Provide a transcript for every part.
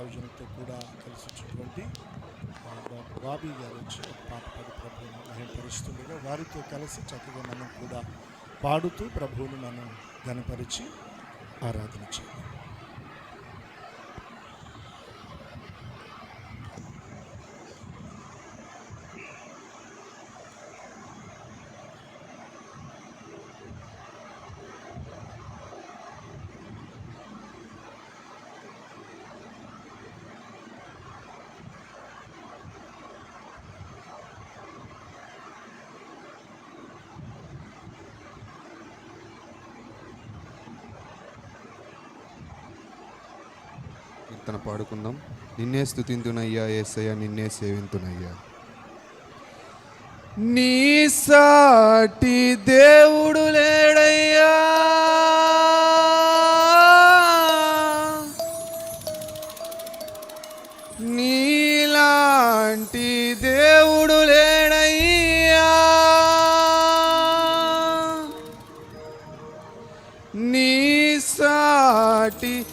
దైవజనులతో కూడా కలిసి వచ్చినటువంటి బాబీ గారు వచ్చి ఒక పాట పాడి ప్రభువును మహిమపరుస్తుండగా వారితో కలిసి చక్కగా మనం కూడా పాడుతూ ప్రభువును మనం ఘనపరిచి ఆరాధన చేయాలి కీర్తన పాడుకుందాం. నిన్నే స్థుతింతునయ్యా ఏసయ్యా నిన్నే సేవింతునయ్యా. నీ సాటి దేవుడు లేడయ్యా. నీలాంటి దేవుడు లేడయ్యా. నీ సాటి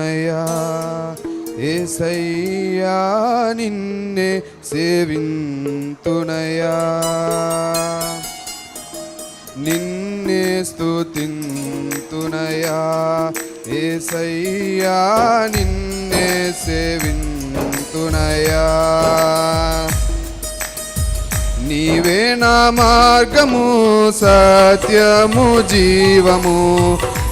స్తుతింతునయ్యా ఏసయ్యా నిన్నే సేవింతునయ్యా. నిన్నే స్తుతింతునయ్యా ఏసయ్యా నిన్నే సేవింతునయ్యా. నీవే నా మార్గము సత్యము జీవము.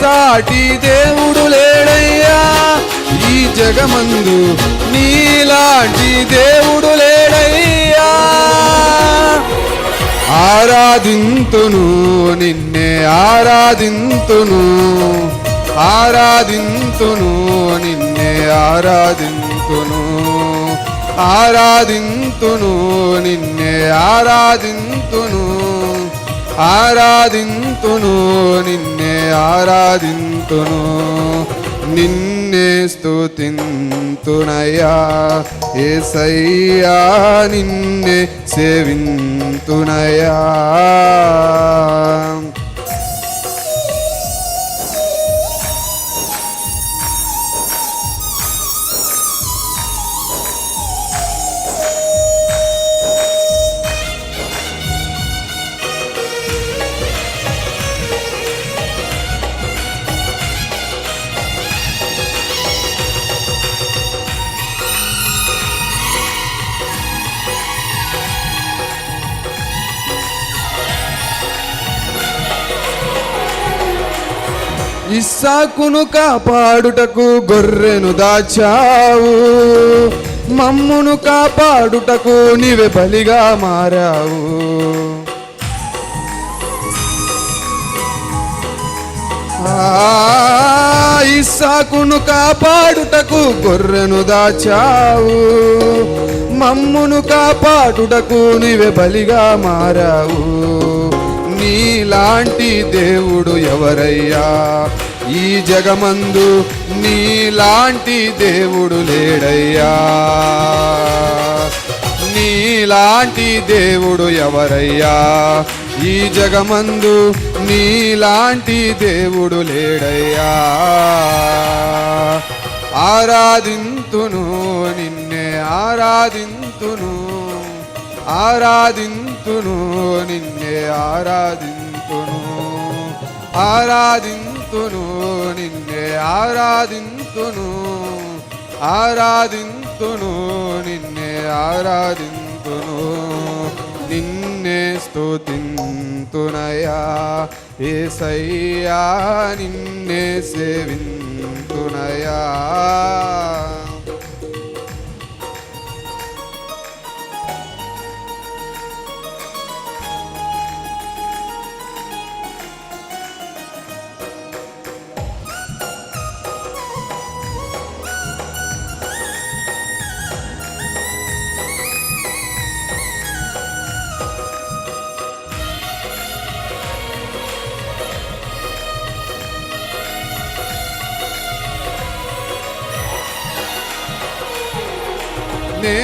సాటి దేవుడు లేడయ్యా. ఈ జగమందు నీలాంటి దేవుడు లేడయ్యా. ఆరాధింతును నిన్నే ఆరాధింతును. ఆరాధింతును నిన్నే ఆరాధింతును. ఆరాధింతును నిన్నే ఆరాధింతును. ఆరాధింతును నిన్నే ఆరాధింతును. నిన్నే స్తుతింతునయ్యా. ఏసయ్యా నిన్నే సేవింతునయా ఇస్సాకును కాపాడుటకు గొర్రెను దాచావు. మమ్మును కాపాడుటకు నీవే బలిగా మారావు. ఇస్సాకును కాపాడుటకు గొర్రెను దాచావు. మమ్మును కాపాడుటకు నీవే బలిగా మారావు. నీలాంటి దేవుడు ఎవరయ్యా? ఈ జగమందు నీలాంటి దేవుడు లేడయ్యా. నీలాంటి దేవుడు ఎవరయ్యా? ఈ జగమందు నీలాంటి దేవుడు లేడయ్యా. ఆరాధింతును నిన్నే ఆరాధింతును ఆరాధింతును నిన్నే ఆరాధింతును. ఆరాధింతును నిన్నే ఆరాధింతును. ఆరాధింతును నిన్నే ఆరాధింతును. నిన్నే స్తుతింతునయా ఏసయ్యా నిన్నే సేవింతునయా. నే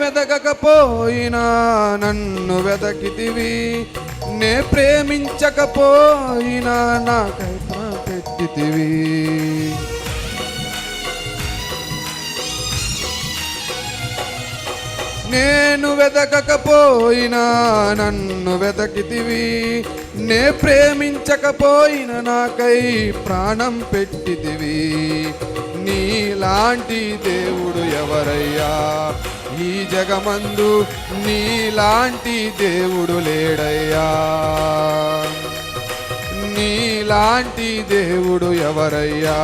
వెదకపోయినా నన్ను వెదకితివి. నే ప్రేమించకపోయినా నాకై పెట్టితివి నేను వెదకపోయినా నన్ను వెదకితివి. నే ప్రేమించకపోయిన నాకై ప్రాణం పెట్టితివి. నీలాంటి దేవుడు ఎవరయ్యా? ఈ జగమందు నీలాంటి దేవుడు లేడయ్యా. నీలాంటి దేవుడు ఎవరయ్యా?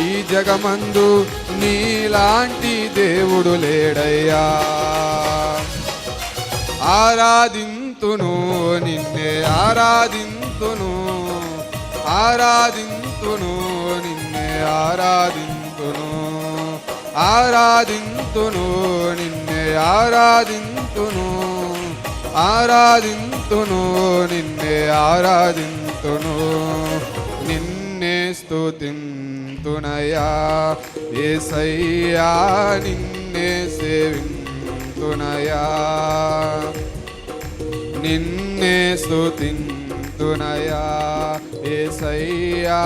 ఈ జగమందు నీలాంటి దేవుడు లేడయ్యా. ఆరాధింతును నిన్నే ఆరాధింతును ఆరాధింతును నిన్నే ఆరాధింతు ఆరాధింతును నిన్నే ఆరాధింతును ఆరాధింతును నిన్నే ఆరాధింతును నిన్నే స్తుతింతునయా ఏసయ్యా నిన్నే సేవింతునయా నిన్నే స్తుతింతునయా ఏసయ్యా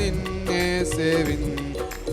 నిన్నే సేవింతు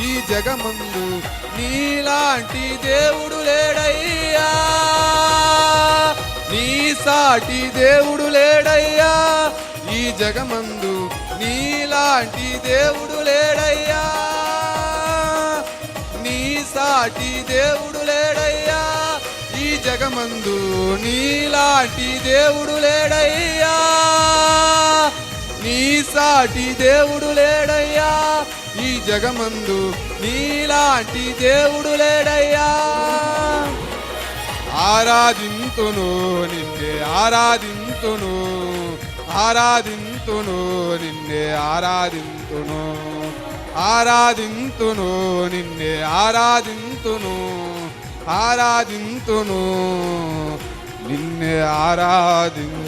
ఈ జగమందు నీలాంటి దేవుడు లేడయ్యా. నీ సాటి దేవుడు లేడయ్యా. ఈ జగమందు నీలాంటి దేవుడు లేడయ్యా. నీ సాటి దేవుడు లేడయ్యా. ఈ జగమందు నీలాంటి దేవుడు లేడయ్యా. నీ సాటి దేవుడు లేడయ్యా. జగమందు నీలాంటి దేవుడు లేడయ్యా. ఆరాధింతును నిన్నే ఆరాధింతును ఆరాధింతును నిన్నే ఆరాధింతును ఆరాధింతును నిన్నే ఆరాధింతును ఆరాధింతును నిన్నే ఆరాధింతును.